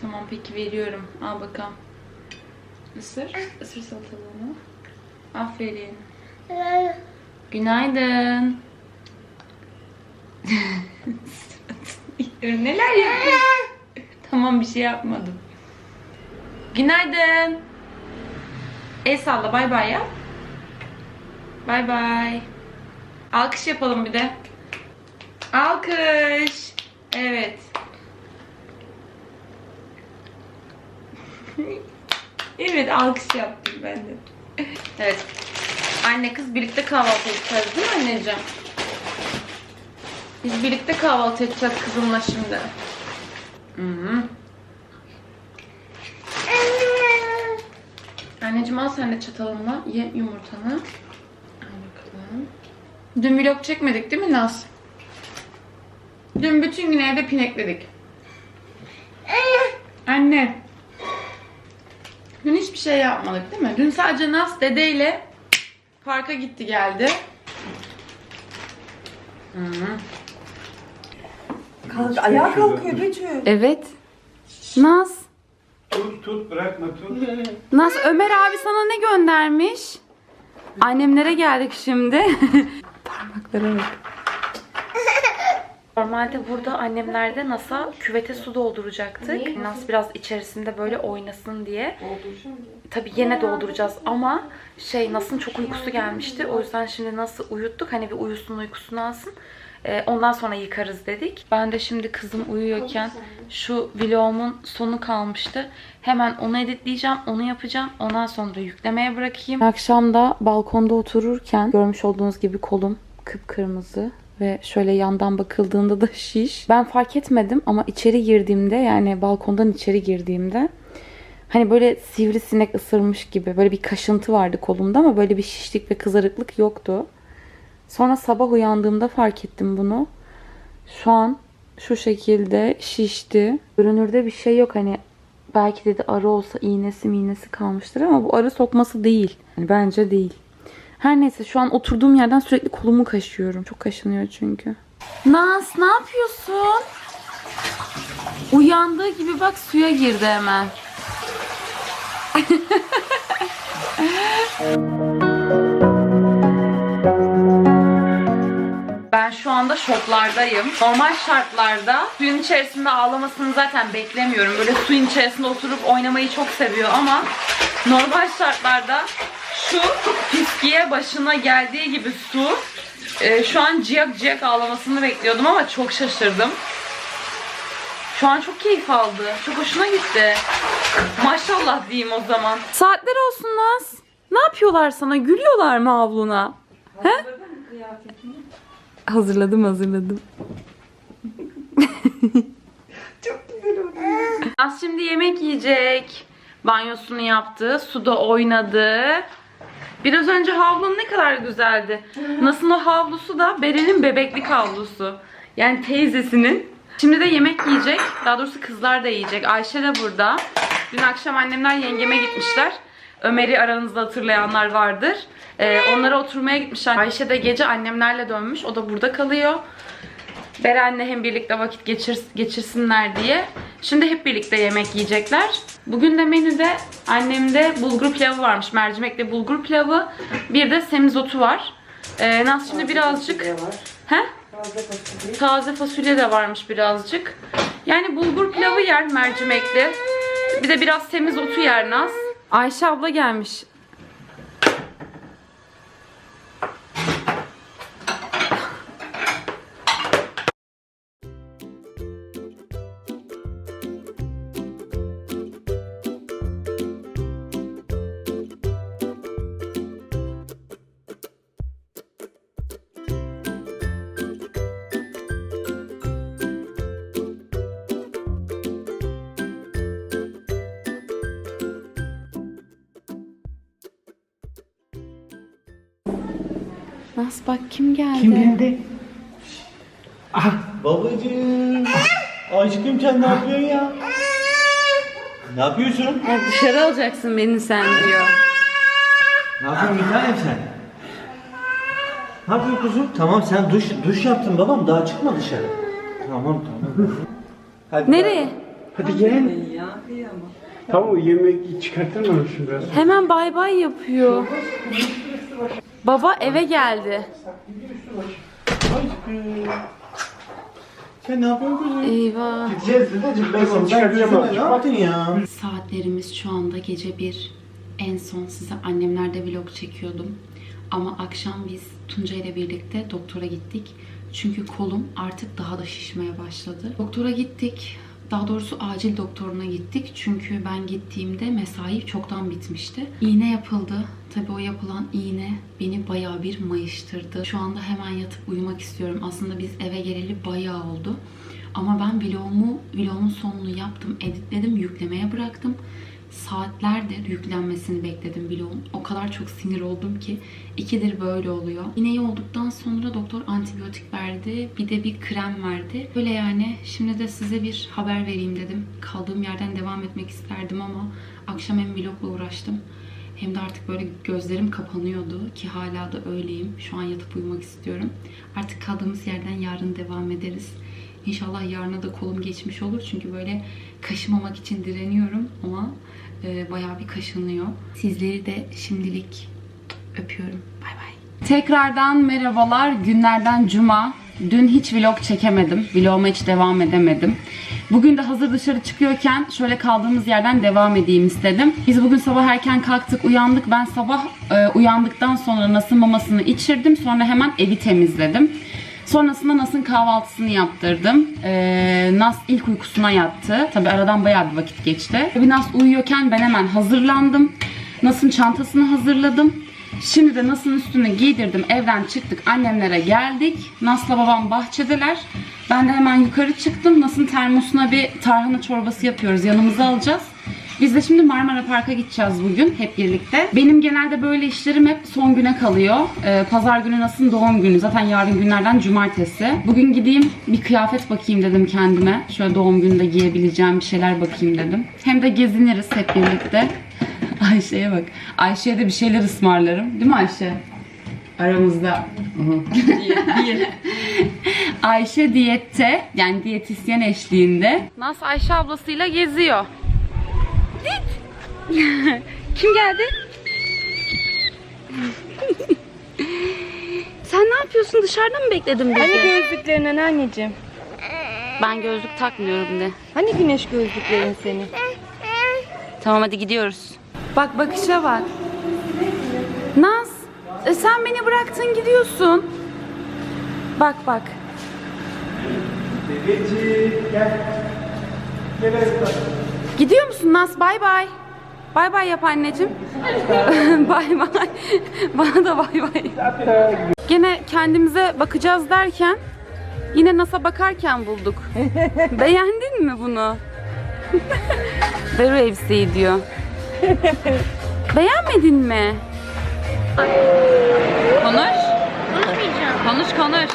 Tamam peki veriyorum. Al bakalım. Isır. Isır salatalığını. Aferin. Günaydın. Neler yapıyorsun? tamam bir şey yapmadım. Günaydın. El salla bay bay yap. Bay bay. Alkış yapalım bir de. Alkış. Evet. Evet alkış yaptım ben de. Evet. Anne kız birlikte kahvaltı edeceğiz değil mi anneciğim? Biz birlikte kahvaltı edeceğiz kızımla şimdi. -hı. Anneciğim al sen de çatalınla ye yumurtanı. Al bakalım. Dün vlog çekmedik değil mi Naz? Dün bütün gün evde pinekledik. Anne. Dün hiçbir şey yapmadık değil mi? Dün sadece Naz dedeyle parka gitti geldi. Hı -hı. Kalk, ayağa kalkıyor Betül. Evet. Naz. Tut tut bırakma tut. Naz Ömer abi sana ne göndermiş? Annemlere geldik şimdi. Parmaklara bak. Normalde burada annemlerde Nas'a küvete su dolduracaktık. Nas biraz içerisinde böyle oynasın diye. Tabii yine dolduracağız ama şey Nas'ın çok uykusu gelmişti. O yüzden şimdi Nas'ı uyuttuk. Hani bir uyusun uykusunu alsın. Ee, ondan sonra yıkarız dedik. Ben de şimdi kızım uyuyorken şu vlogumun sonu kalmıştı. Hemen onu editleyeceğim, onu yapacağım. Ondan sonra yüklemeye bırakayım. Akşam da balkonda otururken görmüş olduğunuz gibi kolum kıpkırmızı ve şöyle yandan bakıldığında da şiş. Ben fark etmedim ama içeri girdiğimde yani balkondan içeri girdiğimde hani böyle sivrisinek ısırmış gibi böyle bir kaşıntı vardı kolumda ama böyle bir şişlik ve kızarıklık yoktu. Sonra sabah uyandığımda fark ettim bunu. Şu an şu şekilde şişti. Görünürde bir şey yok hani belki dedi arı olsa iğnesi miğnesi kalmıştır ama bu arı sokması değil. Yani bence değil. Her neyse şu an oturduğum yerden sürekli kolumu kaşıyorum. Çok kaşınıyor çünkü. Naz ne yapıyorsun? Uyandığı gibi bak suya girdi hemen. Ben şu anda şoklardayım. Normal şartlarda suyun içerisinde ağlamasını zaten beklemiyorum. Böyle suyun içerisinde oturup oynamayı çok seviyor ama normal şartlarda şu fiskiye başına geldiği gibi su e, şu an ciyak ciyak ağlamasını bekliyordum ama çok şaşırdım. Şu an çok keyif aldı. Çok hoşuna gitti. Maşallah diyeyim o zaman. Saatler olsun Naz. Ne yapıyorlar sana? Gülüyorlar mı avluna? He? Hazırladım hazırladım. Çok güzel oldu. Az şimdi yemek yiyecek. Banyosunu yaptı. Suda oynadı. Biraz önce havlun ne kadar güzeldi. Nasıl o havlusu da Beren'in bebeklik havlusu. Yani teyzesinin. Şimdi de yemek yiyecek. Daha doğrusu kızlar da yiyecek. Ayşe de burada. Dün akşam annemler yengeme gitmişler. Ömer'i aranızda hatırlayanlar vardır. Ee, onlara oturmaya gitmişler. Ayşe de gece annemlerle dönmüş. O da burada kalıyor. Beren'le hem birlikte vakit geçir, geçirsinler diye. Şimdi hep birlikte yemek yiyecekler. Bugün de menüde annemde bulgur pilavı varmış. Mercimekli bulgur pilavı. Bir de semizotu var. Ee, Naz şimdi birazcık... He? Fazla fasulye. Taze fasulye de varmış birazcık. Yani bulgur pilavı yer mercimekli. Bir de biraz semizotu yer Naz. Ayşe abla gelmiş. Naz bak kim geldi? Kim geldi? Ah babacığım. Aşkım sen ne yapıyorsun ya? Ne yapıyorsun? Ya dışarı alacaksın beni sen diyor. Ne yapıyorsun bir tanem sen? Ne yapıyorsun kuzum? Tamam sen duş duş yaptın babam daha çıkma dışarı. Tamam tamam. Hadi Nereye? Hadi gel. Tamam yemek çıkartır mı şu biraz? Hemen bay bay yapıyor. Baba eve geldi. Sen ne yapıyorsun kızım? Eyvah. Gideceğiz dedeciğim. Ben sana çıkartacağım abi. Ya. Saatlerimiz şu anda gece bir. En son size annemlerde vlog çekiyordum. Ama akşam biz Tunca ile birlikte doktora gittik. Çünkü kolum artık daha da şişmeye başladı. Doktora gittik. Daha doğrusu acil doktoruna gittik. Çünkü ben gittiğimde mesai çoktan bitmişti. İğne yapıldı. Tabii o yapılan iğne beni bayağı bir mayıştırdı. Şu anda hemen yatıp uyumak istiyorum. Aslında biz eve geleli bayağı oldu. Ama ben vlogumu, vlogun sonunu yaptım, editledim, yüklemeye bıraktım. Saatlerdir yüklenmesini bekledim vlogun. O kadar çok sinir oldum ki ikidir böyle oluyor. İğneyi olduktan sonra doktor antibiyotik verdi. Bir de bir krem verdi. Böyle yani şimdi de size bir haber vereyim dedim. Kaldığım yerden devam etmek isterdim ama akşam hem vlogla uğraştım. Hem de artık böyle gözlerim kapanıyordu ki hala da öyleyim. Şu an yatıp uyumak istiyorum. Artık kaldığımız yerden yarın devam ederiz. İnşallah yarına da kolum geçmiş olur. Çünkü böyle kaşımamak için direniyorum ama e, bayağı bir kaşınıyor. Sizleri de şimdilik öpüyorum. Bay bay. Tekrardan merhabalar. Günlerden cuma. Dün hiç vlog çekemedim. Vloguma hiç devam edemedim. Bugün de hazır dışarı çıkıyorken şöyle kaldığımız yerden devam edeyim istedim. Biz bugün sabah erken kalktık, uyandık. Ben sabah e, uyandıktan sonra Nas'ın mamasını içirdim. Sonra hemen evi temizledim. Sonrasında Nas'ın kahvaltısını yaptırdım. Ee, Nas ilk uykusuna yattı. Tabi aradan bayağı bir vakit geçti. Tabii Nas uyuyorken ben hemen hazırlandım. Nas'ın çantasını hazırladım. Şimdi de Nas'ın üstünü giydirdim. Evden çıktık. Annemlere geldik. Nas'la babam bahçedeler. Ben de hemen yukarı çıktım. Nas'ın termosuna bir tarhana çorbası yapıyoruz. Yanımıza alacağız. Biz de şimdi Marmara Park'a gideceğiz bugün hep birlikte. Benim genelde böyle işlerim hep son güne kalıyor. Ee, Pazar günü nasıl doğum günü. Zaten yarın günlerden cumartesi. Bugün gideyim bir kıyafet bakayım dedim kendime. Şöyle doğum gününde giyebileceğim bir şeyler bakayım dedim. Hem de geziniriz hep birlikte. Ayşe'ye bak. Ayşe'ye de bir şeyler ısmarlarım. Değil mi Ayşe? Aramızda. Ayşe diyette yani diyetisyen eşliğinde. Nas Ayşe ablasıyla geziyor. Kim geldi? Sen ne yapıyorsun? Dışarıda mı bekledin bizi? Hani gözlüklerinden anneciğim? Ben gözlük takmıyorum de. Hani güneş gözlüklerin senin? Tamam hadi gidiyoruz. Bak bakışa bak. Naz, e, sen beni bıraktın gidiyorsun. Bak bak. Gidiyor musun Naz? Bay bay. Bay bay yap anneciğim. bay bay. Bana da bay bay. Gene kendimize bakacağız derken yine Nas'a bakarken bulduk. Beğendin mi bunu? O elbiseyi diyor. Beğenmedin mi? Konuş. Konuşmayacağım. Konuş konuş.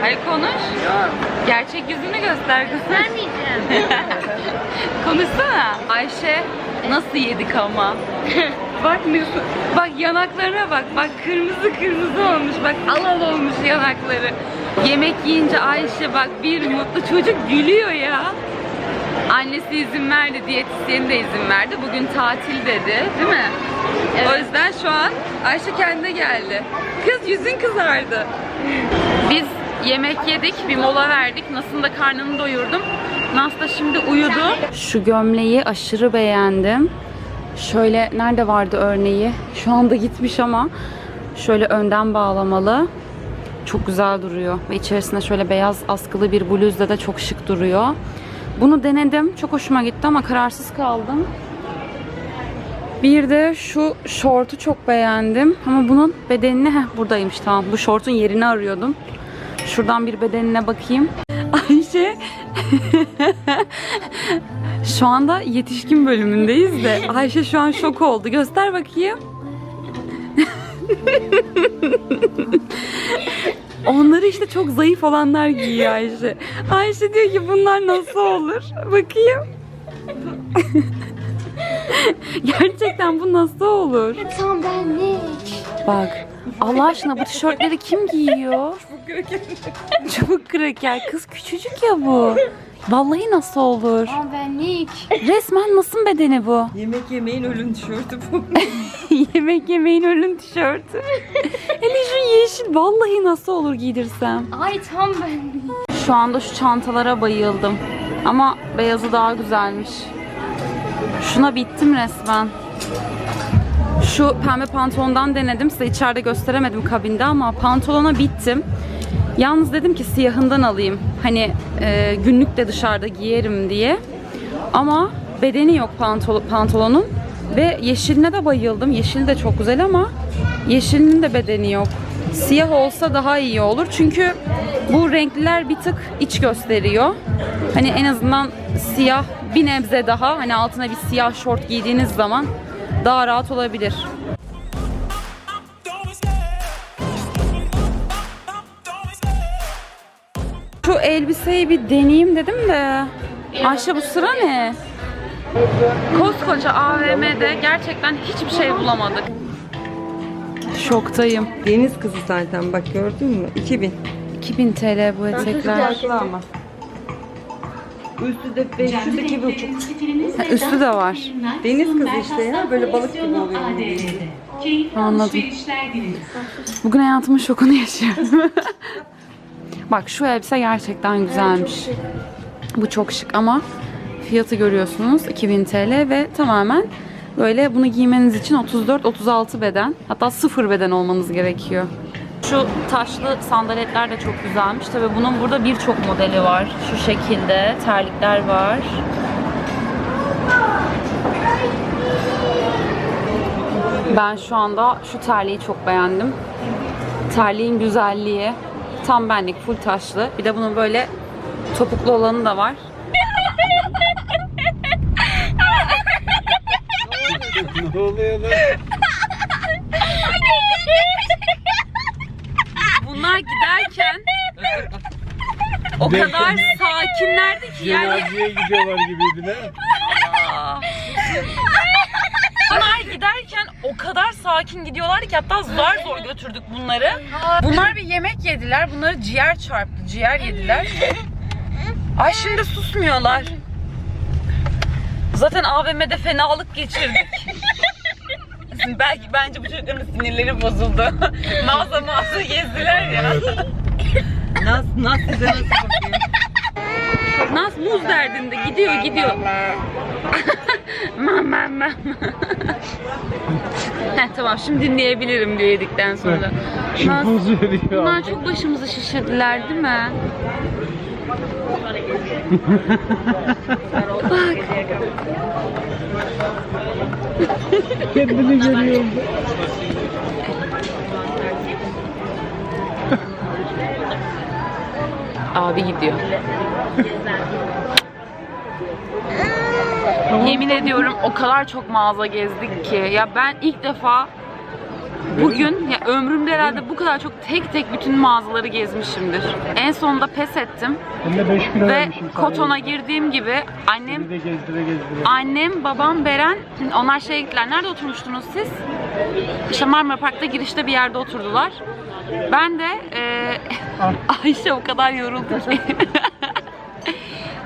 Hayır konuş. Yok. Gerçek yüzünü göster. Vermeyeceğim. Konuşsana. Ayşe nasıl yedik ama? bak nasıl? Bak yanaklarına bak. Bak kırmızı kırmızı olmuş. Bak al al olmuş yanakları. Yemek yiyince Ayşe bak bir mutlu çocuk gülüyor ya. Annesi izin verdi, diyetisyeni de izin verdi. Bugün tatil dedi, değil mi? O yüzden şu an Ayşe kendine geldi. Kız yüzün kızardı. Biz yemek yedik, bir mola verdik. Nasıl da karnını doyurdum. Nas da şimdi uyudu. Şu gömleği aşırı beğendim. Şöyle nerede vardı örneği? Şu anda gitmiş ama şöyle önden bağlamalı. Çok güzel duruyor. Ve içerisinde şöyle beyaz askılı bir bluzla da çok şık duruyor. Bunu denedim. Çok hoşuma gitti ama kararsız kaldım. Bir de şu şortu çok beğendim. Ama bunun bedenini heh, buradaymış tamam. Bu şortun yerini arıyordum. Şuradan bir bedenine bakayım. Ayşe şu anda yetişkin bölümündeyiz de Ayşe şu an şok oldu. Göster bakayım. Onları işte çok zayıf olanlar giyiyor Ayşe. Ayşe diyor ki bunlar nasıl olur? Bakayım. Gerçekten bu nasıl olur? Tam benlik. Bak Allah aşkına bu tişörtleri kim giyiyor? Çubuk kraker. Kız küçücük ya bu. Vallahi nasıl olur? Ama benlik. Resmen nasıl bedeni bu? Yemek yemeyin ölüm tişörtü bu. Yemek yemeğin ölüm tişörtü. Hele şu yeşil vallahi nasıl olur giydirsem. Ay tam benlik. Şu anda şu çantalara bayıldım. Ama beyazı daha güzelmiş. Şuna bittim resmen. Şu pembe pantolondan denedim. Size içeride gösteremedim kabinde ama pantolona bittim. Yalnız dedim ki siyahından alayım. Hani e, günlük de dışarıda giyerim diye. Ama bedeni yok pantol- pantolonun. Ve yeşiline de bayıldım. Yeşil de çok güzel ama yeşilinin de bedeni yok. Siyah olsa daha iyi olur. Çünkü bu renkliler bir tık iç gösteriyor. Hani en azından siyah bir nebze daha hani altına bir siyah şort giydiğiniz zaman daha rahat olabilir. Şu elbiseyi bir deneyeyim dedim de. Ayşe bu sıra ne? Koskoca AVM'de gerçekten hiçbir şey bulamadık. Şoktayım. Deniz kızı zaten bak gördün mü? 2000. 2000 TL bu etekler. Ama. Üstü de 500 iki buçuk. Ha, üstü de var. Deniz kızı işte ya böyle balık gibi oluyor. Anladım. Bugün hayatımın şokunu yaşıyorum. Bak şu elbise gerçekten güzelmiş. Bu çok şık ama fiyatı görüyorsunuz 2000 TL ve tamamen böyle bunu giymeniz için 34-36 beden hatta 0 beden olmanız gerekiyor. Şu taşlı sandaletler de çok güzelmiş. Tabii bunun burada birçok modeli var. Şu şekilde terlikler var. Ben şu anda şu terliği çok beğendim. Terliğin güzelliği tam benlik full taşlı. Bir de bunun böyle topuklu olanı da var. ne oluyor lan? Bunlar giderken o kadar sakinlerdi ki yani Cenazeye gidiyorlar gibiydi ne? Bunlar giderken o kadar sakin gidiyorlar ki hatta zar zor götürdük bunları. Bunlar bir yemek yediler. Bunları ciğer çarptı. Ciğer yediler. Ay şimdi susmuyorlar. Zaten AVM'de fenalık geçirdik. Belki bence bu çocukların sinirleri bozuldu. mağaza mağaza gezdiler ya. Naz, Naz size nasıl bakıyor? Naz muz derdinde gidiyor gidiyor. mam mam mam. Heh, tamam şimdi dinleyebilirim diyor yedikten sonra. Veriyor. bunlar çok başımızı şişirdiler değil mi? Bak. Kendini görüyor. Abi gidiyor. Yemin ediyorum o kadar çok mağaza gezdik ki. Ya ben ilk defa bugün ya ömrümde herhalde bu kadar çok tek tek bütün mağazaları gezmişimdir. En sonunda pes ettim Ben de 5 kilo ve. Koton'a girdiğim gibi annem gezdire gezdire. Annem, babam, Beren onlar şeye gittiler. Nerede oturmuştunuz siz? İşte Marmara Park'ta girişte bir yerde oturdular. Ben de e, Ayşe o kadar yoruldu ki.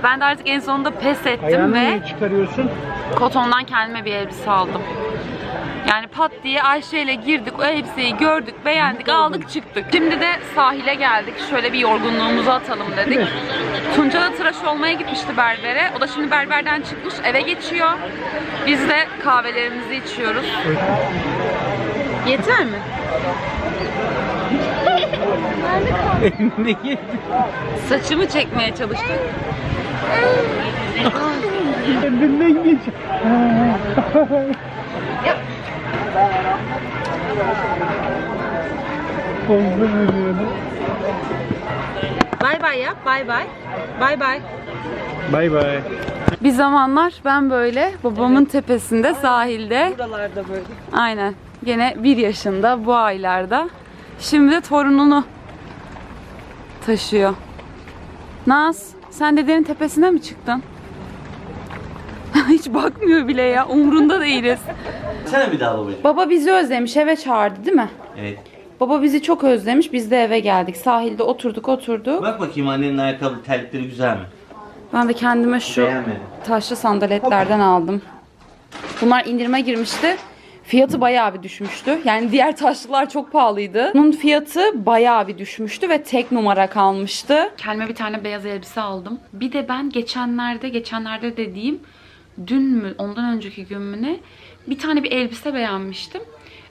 ben de artık en sonunda pes ettim Ayağını ve niye çıkarıyorsun? kotondan kendime bir elbise aldım. Yani pat diye Ayşe ile girdik, o elbiseyi gördük, beğendik, aldık çıktık. Şimdi de sahile geldik. Şöyle bir yorgunluğumuzu atalım dedik. Tunca da tıraş olmaya gitmişti berbere. O da şimdi berberden çıkmış, eve geçiyor. Biz de kahvelerimizi içiyoruz. Yeter mi? Saçımı çekmeye çalıştım. Kendinden geç. Pozda veriyordu. Bay bay yap, bay bay. Bay bay. Bay bay. Bir zamanlar ben böyle babamın tepesinde sahilde Buralarda böyle. Aynen. Gene bir yaşında bu aylarda. Şimdi de torununu taşıyor. Naz, sen dedenin tepesine mi çıktın? Hiç bakmıyor bile ya. Umrunda değiliz. Sen bir daha babacığım. Baba bizi özlemiş. Eve çağırdı değil mi? Evet. Baba bizi çok özlemiş. Biz de eve geldik. Sahilde oturduk oturduk. Bak bakayım annenin ayakkabı terlikleri güzel mi? Ben de kendime şu Beğenmedim. taşlı sandaletlerden aldım. Bunlar indirime girmişti. Fiyatı bayağı bir düşmüştü. Yani diğer taşlılar çok pahalıydı. Bunun fiyatı bayağı bir düşmüştü ve tek numara kalmıştı. Kendime bir tane beyaz elbise aldım. Bir de ben geçenlerde, geçenlerde dediğim dün mü, ondan önceki gün mü ne bir tane bir elbise beğenmiştim.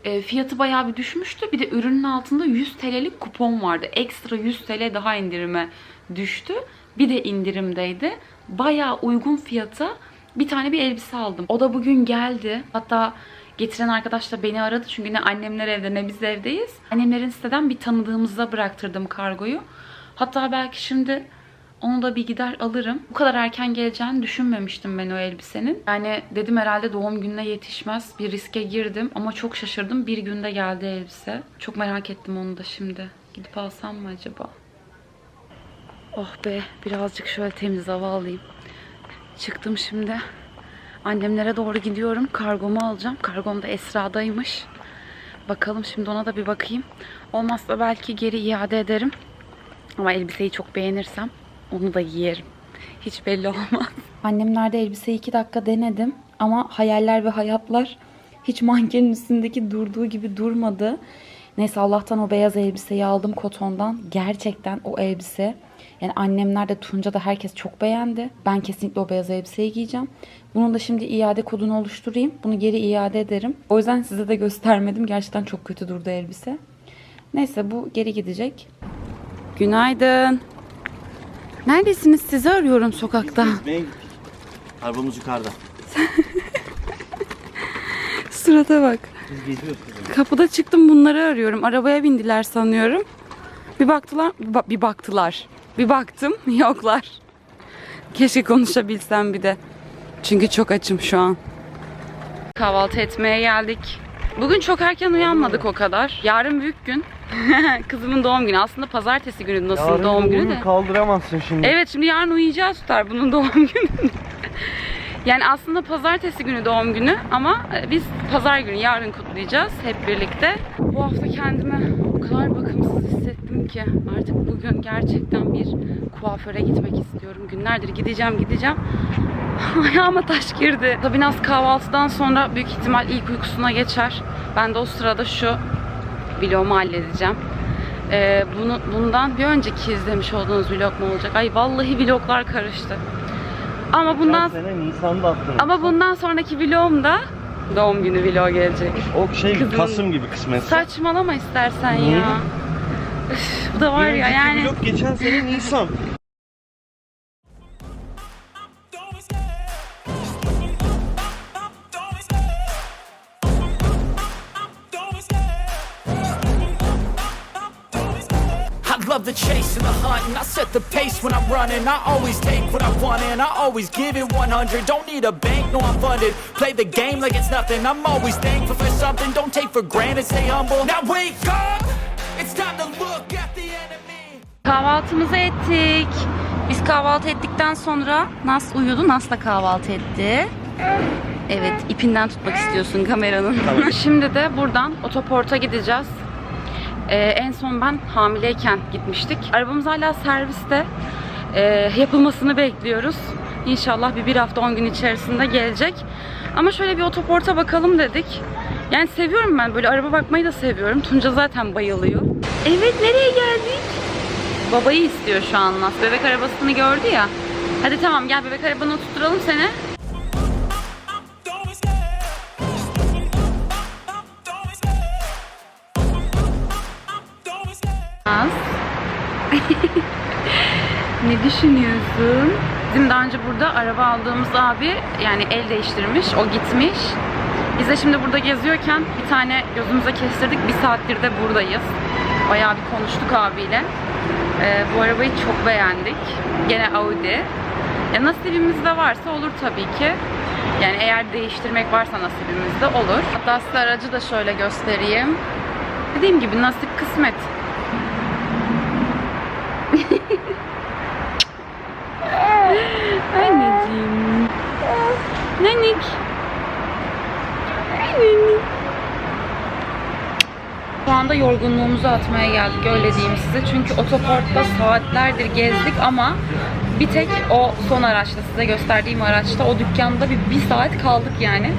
E, fiyatı bayağı bir düşmüştü. Bir de ürünün altında 100 TL'lik kupon vardı. Ekstra 100 TL daha indirime düştü. Bir de indirimdeydi. Bayağı uygun fiyata bir tane bir elbise aldım. O da bugün geldi. Hatta getiren arkadaş da beni aradı. Çünkü ne annemler evde ne biz evdeyiz. Annemlerin siteden bir tanıdığımıza bıraktırdım kargoyu. Hatta belki şimdi onu da bir gider alırım. Bu kadar erken geleceğini düşünmemiştim ben o elbisenin. Yani dedim herhalde doğum gününe yetişmez. Bir riske girdim ama çok şaşırdım. Bir günde geldi elbise. Çok merak ettim onu da şimdi. Gidip alsam mı acaba? Oh be birazcık şöyle temiz hava alayım. Çıktım şimdi. Annemlere doğru gidiyorum. Kargomu alacağım. Kargom da Esra'daymış. Bakalım şimdi ona da bir bakayım. Olmazsa belki geri iade ederim. Ama elbiseyi çok beğenirsem onu da giyerim. Hiç belli olmaz. Annemlerde elbiseyi iki dakika denedim. Ama hayaller ve hayatlar hiç mankenin üstündeki durduğu gibi durmadı. Neyse Allah'tan o beyaz elbiseyi aldım kotondan. Gerçekten o elbise yani annemler de Tunca da herkes çok beğendi. Ben kesinlikle o beyaz elbiseyi giyeceğim. Bunun da şimdi iade kodunu oluşturayım. Bunu geri iade ederim. O yüzden size de göstermedim. Gerçekten çok kötü durdu elbise. Neyse bu geri gidecek. Günaydın. Neredesiniz? Sizi arıyorum sokakta. Gittik. Arabamız yukarıda. Surata bak. Kapıda çıktım bunları arıyorum. Arabaya bindiler sanıyorum. Bir baktılar, bir ba- bir baktılar. Bir baktım, yoklar. Keşke konuşabilsem bir de. Çünkü çok açım şu an. Kahvaltı etmeye geldik. Bugün çok erken uyanmadık o kadar. Yarın büyük gün. Kızımın doğum günü. Aslında pazartesi günü nasıl doğum günü de. kaldıramazsın şimdi. Evet şimdi yarın uyuyacağız tutar bunun doğum günü. Yani aslında pazartesi günü doğum günü ama e, biz pazar günü yarın kutlayacağız hep birlikte. Bu hafta kendimi o kadar bakımsız hissettim ki artık bugün gerçekten bir kuaföre gitmek istiyorum. Günlerdir gideceğim gideceğim. Ayağıma taş girdi. Tabii Naz kahvaltıdan sonra büyük ihtimal ilk uykusuna geçer. Ben de o sırada şu vlogumu halledeceğim. Ee, bunu, bundan bir önceki izlemiş olduğunuz vlog mu olacak? Ay vallahi vloglar karıştı. Ama bundan sene Nisan'da attın. ama bundan sonraki vlogum da doğum günü vlog gelecek. O şey Kızım- Kasım gibi kısmet. Saçmalama istersen ya. Üf, bu da var ya yani. Vlog geçen sene Nisan. I love the chase and the hunt, and I set the pace when I'm running. I always take what I want, and I always give it 100. Don't need a bank, no, I'm funded. Play the game like it's nothing. I'm always thankful for something. Don't take for granted, stay humble. Now wake up! It's time to look at the enemy. Kahvaltımızı ettik. Biz kahvaltı ettikten sonra Nas uyudu. Nas da kahvaltı etti. Evet, ipinden tutmak istiyorsun kameranın. Şimdi de buradan otoporta gideceğiz. Ee, en son ben hamileyken gitmiştik. Arabamız hala serviste. Ee, yapılmasını bekliyoruz. İnşallah bir bir hafta 10 gün içerisinde gelecek. Ama şöyle bir otoporta bakalım dedik. Yani seviyorum ben böyle araba bakmayı da seviyorum. Tunca zaten bayılıyor. Evet nereye geldik? Babayı istiyor şu an. Bebek arabasını gördü ya. Hadi tamam gel bebek arabana oturtturalım seni. Naz. ne düşünüyorsun? Bizim daha önce burada araba aldığımız abi yani el değiştirmiş, o gitmiş. Biz de şimdi burada geziyorken bir tane gözümüze kestirdik. Bir saattir de buradayız. Bayağı bir konuştuk abiyle. Ee, bu arabayı çok beğendik. Gene Audi. Ya nasibimizde varsa olur tabii ki. Yani eğer değiştirmek varsa nasibimizde olur. Hatta size aracı da şöyle göstereyim. Dediğim gibi nasip kısmet. Anneciğim. Nanik. Nanik. Şu anda yorgunluğumuzu atmaya geldik öyle diyeyim size. Çünkü otoparkta saatlerdir gezdik ama Bir tek o son araçta size gösterdiğim araçta o dükkanda bir, bir saat kaldık yani.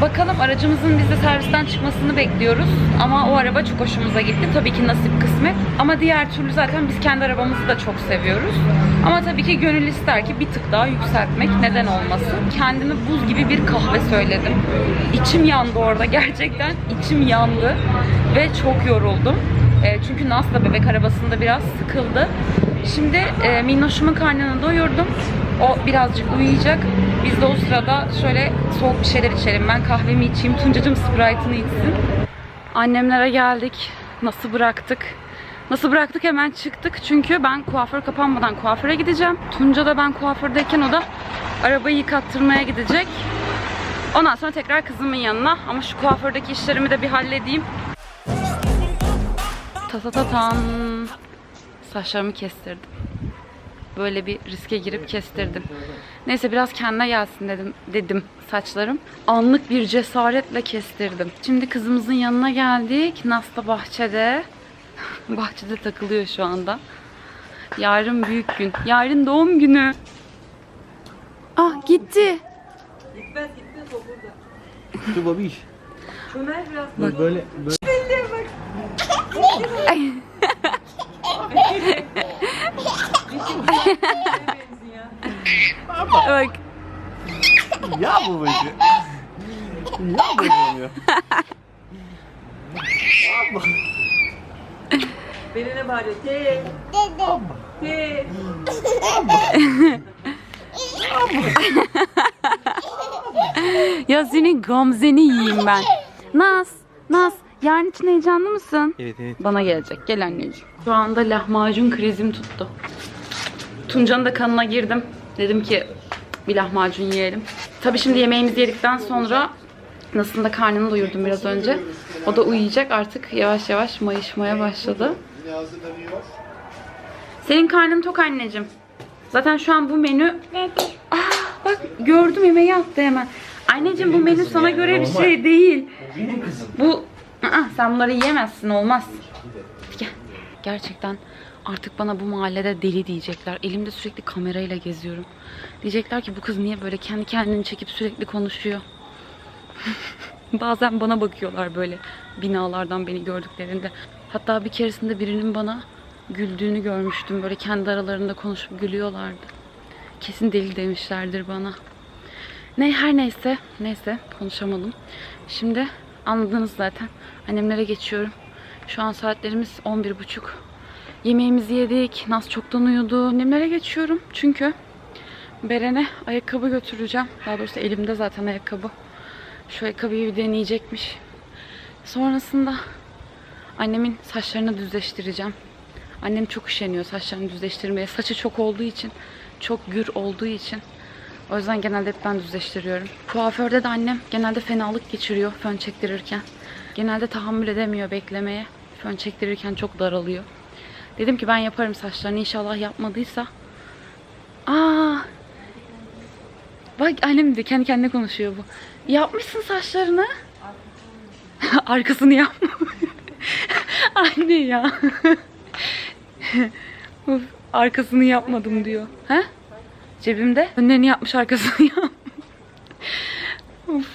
Bakalım aracımızın biz servisten çıkmasını bekliyoruz. Ama o araba çok hoşumuza gitti. Tabii ki nasip kısmet. Ama diğer türlü zaten biz kendi arabamızı da çok seviyoruz. Ama tabii ki gönül ister ki bir tık daha yükseltmek neden olmasın. Kendime buz gibi bir kahve söyledim. İçim yandı orada gerçekten. içim yandı. Ve çok yoruldum. E, çünkü Nas da bebek arabasında biraz sıkıldı. Şimdi e, Minnoş'umun karnını doyurdum. O birazcık uyuyacak. Biz de o sırada şöyle soğuk bir şeyler içelim. Ben kahvemi içeyim. Tuncacığım Sprite'ını içsin. Annemlere geldik. Nasıl bıraktık? Nasıl bıraktık hemen çıktık. Çünkü ben kuaför kapanmadan kuaföre gideceğim. Tunca da ben kuafördeyken o da arabayı yıkattırmaya gidecek. Ondan sonra tekrar kızımın yanına. Ama şu kuafördeki işlerimi de bir halledeyim. Ta ta ta tan. Saçlarımı kestirdim. Böyle bir riske girip kestirdim. Neyse biraz kendine gelsin dedim dedim saçlarım. Anlık bir cesaretle kestirdim. Şimdi kızımızın yanına geldik. Nasta bahçede. bahçede takılıyor şu anda. Yarın büyük gün. Yarın doğum günü. Ah gitti. Dur babiş. Ömer biraz Bak böyle böyle. Bak. Ya babacı. Ya babam ya. beni ne bağırıyor? Te. Te. Ya senin gamzeni yiyeyim ben. Naz, Naz yarın için heyecanlı mısın? Evet evet. Bana gelecek. Gel anneciğim. Şu anda lahmacun krizim tuttu. Tunca'nın da kanına girdim. Dedim ki bir lahmacun yiyelim. Tabii şimdi yemeğimizi yedikten sonra Nasıl'ın da karnını doyurdum biraz önce. O da uyuyacak artık yavaş yavaş mayışmaya başladı. Senin karnın tok anneciğim. Zaten şu an bu menü... Aa, bak gördüm yemeği attı hemen. Anneciğim bu menü sana göre bir şey değil. Bu Aa, sen bunları yiyemezsin olmaz. Gerçekten artık bana bu mahallede deli diyecekler. Elimde sürekli kamerayla geziyorum. Diyecekler ki bu kız niye böyle kendi kendini çekip sürekli konuşuyor. Bazen bana bakıyorlar böyle binalardan beni gördüklerinde. Hatta bir keresinde birinin bana güldüğünü görmüştüm. Böyle kendi aralarında konuşup gülüyorlardı. Kesin deli demişlerdir bana. Ne her neyse. Neyse konuşamadım. Şimdi anladınız zaten. Annemlere geçiyorum. Şu an saatlerimiz 11.30. Yemeğimizi yedik. Naz çoktan uyudu. Annemlere geçiyorum. Çünkü Beren'e ayakkabı götüreceğim. Daha doğrusu elimde zaten ayakkabı. Şu ayakkabıyı bir deneyecekmiş. Sonrasında annemin saçlarını düzleştireceğim. Annem çok üşeniyor saçlarını düzleştirmeye. Saçı çok olduğu için, çok gür olduğu için. O yüzden genelde hep ben düzleştiriyorum. Kuaförde de annem genelde fenalık geçiriyor fön çektirirken. Genelde tahammül edemiyor beklemeye. Fön çektirirken çok daralıyor. Dedim ki ben yaparım saçlarını inşallah yapmadıysa. Aa! Bak annem de kendi kendine konuşuyor bu. Yapmışsın saçlarını. Arkasını yapma. Anne ya. Uf, arkasını yapmadım diyor. He? Cebimde. Önlerini yapmış arkasını yap. Uf,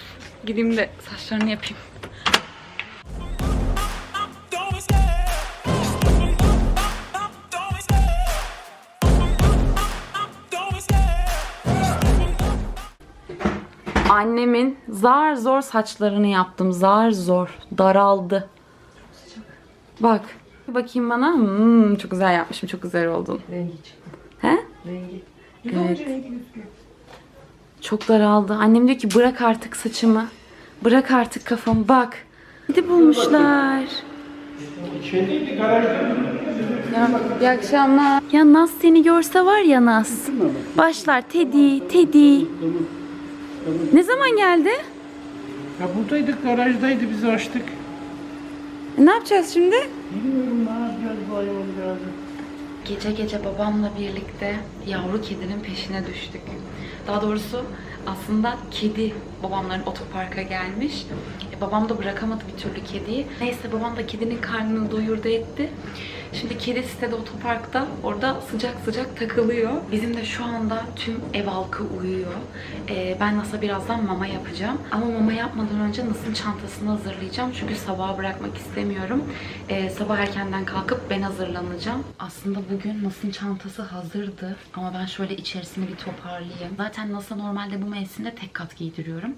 gideyim de saçlarını yapayım. Annemin zar zor saçlarını yaptım. Zar zor. Daraldı. Bak. Bakayım bana. Hmm, çok güzel yapmışım. Çok güzel oldun. Rengi çıktı. He? Rengi. Evet. Çok daraldı. Annem diyor ki bırak artık saçımı. Bırak artık kafamı. Bak. Ne bulmuşlar. Ya, iyi akşamlar. Ya Naz seni görse var ya Naz. Başlar Teddy, Teddy. Ne zaman geldi? Ya buradaydık, garajdaydı, biz açtık. E, ne yapacağız şimdi? Bilmiyorum ne yapacağız bu hayvancağızı. Gece gece babamla birlikte yavru kedinin peşine düştük. Daha doğrusu aslında kedi babamların otoparka gelmiş. E, babam da bırakamadı bir türlü kediyi. Neyse babam da kedinin karnını doyurdu etti. Şimdi kedi sitede otoparkta orada sıcak sıcak takılıyor. Bizim de şu anda tüm ev halkı uyuyor. Ee, ben Nas'a birazdan mama yapacağım. Ama mama yapmadan önce Nas'ın çantasını hazırlayacağım. Çünkü sabaha bırakmak istemiyorum. Ee, sabah erkenden kalkıp ben hazırlanacağım. Aslında bugün Nas'ın çantası hazırdı. Ama ben şöyle içerisini bir toparlayayım. Zaten Nas'a normalde bu mevsimde tek kat giydiriyorum.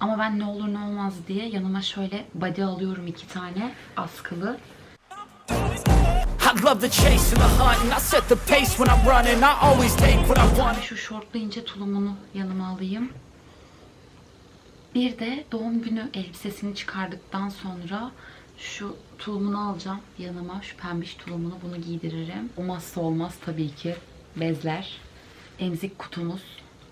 Ama ben ne olur ne olmaz diye yanıma şöyle body alıyorum iki tane askılı. Şu şortlu ince tulumunu yanıma alayım. Bir de doğum günü elbisesini çıkardıktan sonra şu tulumunu alacağım yanıma. Şu pembiş tulumunu bunu giydiririm. Olmazsa olmaz tabii ki bezler. Emzik kutumuz.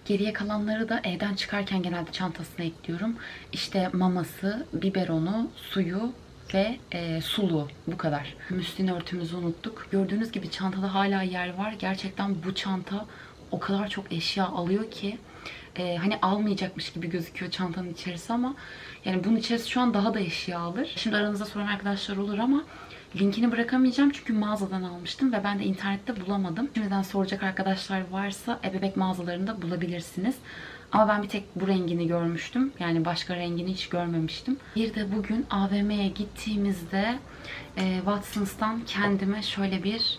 Geriye kalanları da evden çıkarken genelde çantasına ekliyorum. İşte maması, biberonu, suyu ve e, sulu. Bu kadar. Müslin örtümüzü unuttuk. Gördüğünüz gibi çantada hala yer var. Gerçekten bu çanta o kadar çok eşya alıyor ki e, hani almayacakmış gibi gözüküyor çantanın içerisi ama yani bunun içerisi şu an daha da eşya alır. Şimdi aranızda soran arkadaşlar olur ama linkini bırakamayacağım çünkü mağazadan almıştım ve ben de internette bulamadım. Şimdiden soracak arkadaşlar varsa ebebek mağazalarında bulabilirsiniz. Ama ben bir tek bu rengini görmüştüm. Yani başka rengini hiç görmemiştim. Bir de bugün AVM'ye gittiğimizde e, Watsons'tan kendime şöyle bir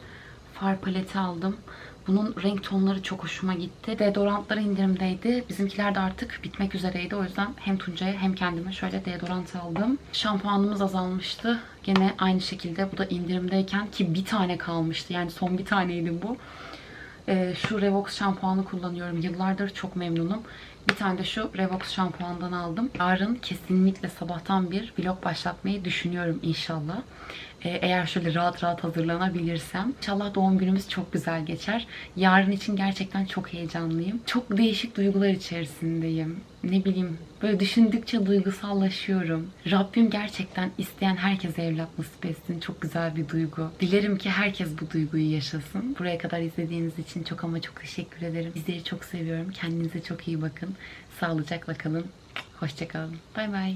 far paleti aldım. Bunun renk tonları çok hoşuma gitti. Deodorantları indirimdeydi. Bizimkiler de artık bitmek üzereydi. O yüzden hem Tuncay'a hem kendime şöyle deodorant aldım. Şampuanımız azalmıştı. Gene aynı şekilde bu da indirimdeyken ki bir tane kalmıştı. Yani son bir taneydi bu. Ee, şu Revox şampuanı kullanıyorum. Yıllardır çok memnunum. Bir tane de şu Revox şampuandan aldım. Yarın kesinlikle sabahtan bir vlog başlatmayı düşünüyorum inşallah. Ee, eğer şöyle rahat rahat hazırlanabilirsem. İnşallah doğum günümüz çok güzel geçer. Yarın için gerçekten çok heyecanlıyım. Çok değişik duygular içerisindeyim. Ne bileyim böyle düşündükçe duygusallaşıyorum. Rabbim gerçekten isteyen herkese evlat nasip etsin. Çok güzel bir duygu. Dilerim ki herkes bu duyguyu yaşasın. Buraya kadar izlediğiniz için çok ama çok teşekkür ederim. Sizleri çok seviyorum. Kendinize çok iyi bakın. Sağlıcakla kalın. Hoşçakalın. Bay bay.